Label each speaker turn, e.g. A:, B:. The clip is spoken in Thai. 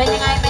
A: เป็นยังไงเป็น